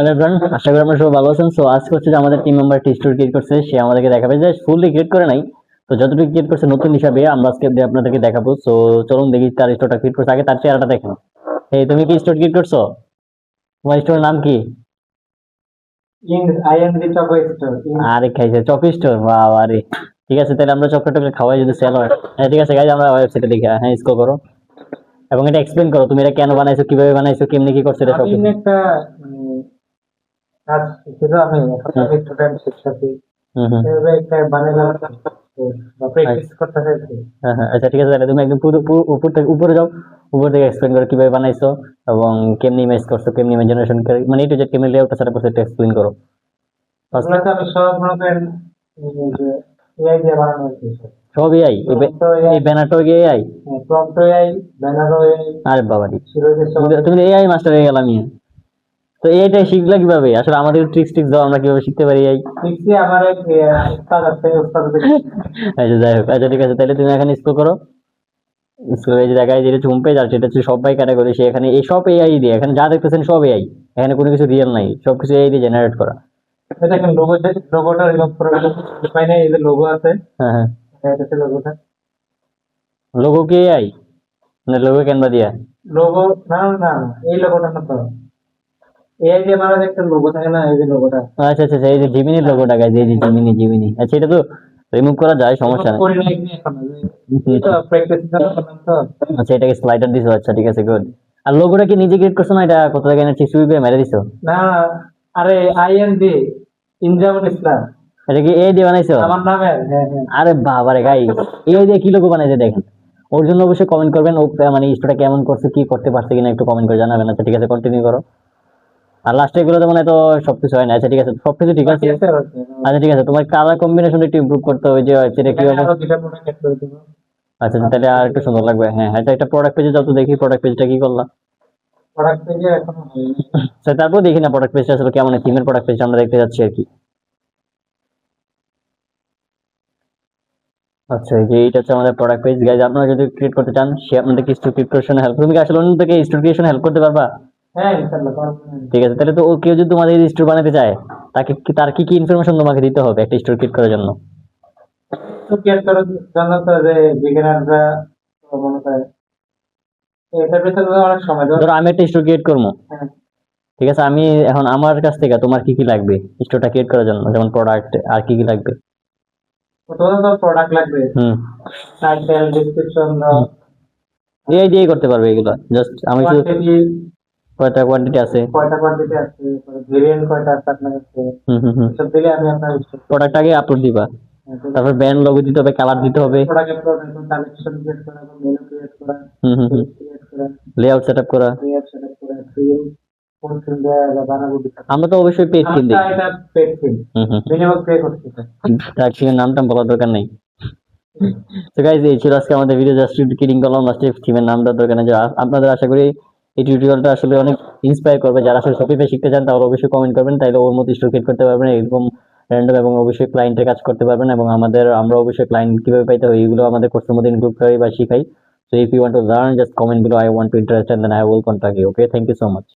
Hello everyone আশা করি আপনারা সবাই ভালো আছেন। সো আজকে হচ্ছে যে আমাদের টিম মেম্বার স্টোর ক্রিয়েট করছে। সে আমাদেরকে দেখাবে যে ফুললি ক্রিয়েট করে নাই। তো যতটুকু ক্রিয়েট করছে নতুন হিসাবে আমরা আজকে আপনাদেরকে দেখাবো। সো চলুন দেখি তার স্টোরটা ক্রিয়েট করছে। আগে তার চেহারাটা দেখেন। এই তুমি কি স্টোর ক্রিয়েট করছ? তোমার স্টোরের নাম কি? আরে খাইছে চক স্টোর বাবা রে। ঠিক আছে তাহলে আমরা চকলেট টকলেট খাওয়াই যদি সেল হয়। হ্যাঁ ঠিক আছে গাইজ আমরা ওয়েবসাইটে দেখি। হ্যাঁ স্কোর করো। এবং এটা এক্সপ্লেন করো তুমি এটা কেন বানাইছো কীভাবে বানাইছো কেমনি কি করছ এটা সব একটা উম, কাজ শিখেছি আমি এখন আমি স্টুডেন্ট শিক্ষার্থী হুম হুম। এভাবে একটা বানালাম বা প্র্যাকটিস করতে চাইছি। হ্যাঁ হ্যাঁ আচ্ছা ঠিক আছে তুমি একদম পুরো পুরো উপর থেকে উপরে যাও উপর থেকে এক্সপ্লেন করো কীভাবে বানাইছো এবং কেমনি ইমেজ করছ কেমনি ইমাজিনেশন মানে এটা যে কেমনি লেআউটটা সেটা করছ এটা এক্সপ্লেন করো। First- আমি সব মনে এআই দিয়ে বানানো হয়েছে সব। এআই এই ব্যানারটা AI prompt AI banner AI আরে বাবারি। তুমি এআই মাস্টার হয়ে গেলাম ইয়ে তো এআইটা শিখলা কীভাবে? আসলে আমাদের ট্রিক্স ট্রিক্স দাও আমরা কীভাবে শিখতে পারি এআই শিখছি আমার এক উস্তাদ আছে উস্তাদ আচ্ছা যাই হোক। আচ্ছা ঠিক আছে তাহলে তুমি এখানে স্কুল করো। স্কুল এই যে দেখায় যেটা হোম পেজ আর যেটা হচ্ছে সবাই ক্যাটাগরি সে এখানে এই সব এআই দিয়ে এখানে যা দেখতেছেন সব এআই এখানে কোনো কিছু রিয়েল নাই সব কিছু এআই দিয়ে জেনারেট করা। দেখেন লোগো লোগোটা এরকম করে পাই না এই যে লোগো আছে। হ্যাঁ হ্যাঁ। এটা হচ্ছে লোগোটা লোগো কি এআই মানে লোগো ক্যানভা দিয়া? লোগো না না না না, এই লোগোটা না তো এআই দিয়ে একটা লোগো থাকে না এই যে লোগোটা আচ্ছা আচ্ছা আচ্ছা, এই যে জিমিনির লোগোটা গাইজ এই যে জিমিনি জিমিনি আচ্ছা এটা তো রিমুভ করা যায় সমস্যা নাই। কি এখন এই তো প্র্যাকটিস করলাম তো। আচ্ছা এটাকে স্লাইডার দিছো আচ্ছা ঠিক আছে গুড আর লোগোটা কি নিজে ক্রিয়েট করছ না এটা কত টাকা এনে টিসু দিয়ে মেরে দিছো? না আরে আইএনডি ইনজামুল ইসলাম এটা কি এআই দিয়ে বানাইছো? আমার নামে হ্যাঁ হ্যাঁ। আরে গাই এই দিয়ে কি লোগো বানাইছে দেখেন। ওর জন্য অবশ্যই কমেন্ট করবেন ও মানে কেমন করছে কি করতে পারছে কিনা একটু কমেন্ট করে জানাবেন। আচ্ছা ঠিক আছে কন্টিনিউ করো। আর লাস্টে এগুলো তো মানে তো সবকিছু হয় না। আচ্ছা ঠিক আছে সবকিছু ঠিক আছে। আচ্ছা ঠিক আছে তোমার কালার কম্বিনেশন একটু ইমপ্রুভ করতে হবে যে ওয়েবসাইটে কি দিব। আচ্ছা তাহলে আর একটু সুন্দর লাগবে। হ্যাঁ আচ্ছা একটা প্রোডাক্ট পেজে যাও তো দেখি প্রোডাক্ট পেজটা কি করলাম প্রোডাক্ট পেজে এখনও আচ্ছা তারপর দেখি না প্রোডাক্ট পেজটা আসলে কেমন থিমের প্রোডাক্ট পেজটা আমরা দেখতে যাচ্ছি আর কি। আচ্ছা যে এটা হচ্ছে আমাদের প্রোডাক্ট পেজ গাইজ আপনারা যদি ক্রিয়েট করতে চান সে আপনাদেরকে স্টোর ক্রিয়েট হেল্প তুমি কি আসলে অন্য থেকে স্টোর ক্রিয়েশনে হেল্প করতে পারবা? হ্যাঁ ইনশাআল্লাহ ঠিক আছে তাহলে তো ও কেউ যদি তোমাদের স্টোর বানাতে চায় তাকে কি- তার কি কি ইনফরমেশন তোমাকে দিতে হবে একটা স্টোর ক্রিয়েট করার জন্য? কেয়ার করার জন্য তো যে বিগিনাররা মনে করে এটার ভিতরে অনেক সময় ধরো আমি একটা স্টোর ক্রিয়েট করব। হ্যাঁ। ঠিক আছে আমি এখন আমার কাছ থেকে তোমার কি কি লাগবে স্টোরটা ক্রিয়েট করার জন্য? যেমন প্রোডাক্ট আর কি কি লাগবে? প্রথমত প্রোডাক্ট লাগবে। হুম। টাইটেল ডেসক্রিপশন এই দিয়েই করতে পারবে এগুলো। জাস্ট আমি শুধু কয়টা কোয়ান্টিটি আছে? কয়টা কোয়ান্টিটি আছে? ভেরিয়েন্ট কয়টা আছে আপনার কাছে? হুম হুম হুম। সব দিলে আমি আপনার প্রোডাক্ট আগে আপলোড দিবা। তারপর ব্র্যান্ড লোগো দিতে হবে কালার দিতে হবে। কালেকশন ক্রিয়েট করা মেনু ক্রিয়েট করা হুম হুম হুম। ক্রিয়েট করা লেআউট সেটআপ করা। ক্রিয়েট সেটআপ করা থিম কোন থিম বানাবো আমরা তো অবশ্যই পেজ কিন দিই এটা থিম হুম মিনিমাম পে করতে তার ঠিক নামটা বলার দরকার নেই। তো গাইজ এই ছিল আজকে আমাদের ভিডিও জাস্ট কিডিং করলাম লাস্টে থিমের নাম দেওয়ার দরকার নেই। আপনাদের আশা করি এই টিউটোরিয়ালটা আসলে অনেক ইন্সপায়ার করবে। যারা আসলে শপিফাই শিখতে চান, তারা অবশ্যই কমেন্ট করবেন। তাইলে ওর মতো স্টোর ক্রিয়েট করতে পারবেন, এরকম র্যান্ডম এবং অবশ্যই ক্লায়েন্টের কাজ করতে পারবেন এবং আমাদের, আমরা অবশ্যই ক্লায়েন্ট কীভাবে পাইতে হয় এইগুলো আমাদের কোর্সের মধ্যে ইনক্লুড করি বা শিখাই। So if you want to learn just comment below I want to interest and then I will contact you okay thank you so much.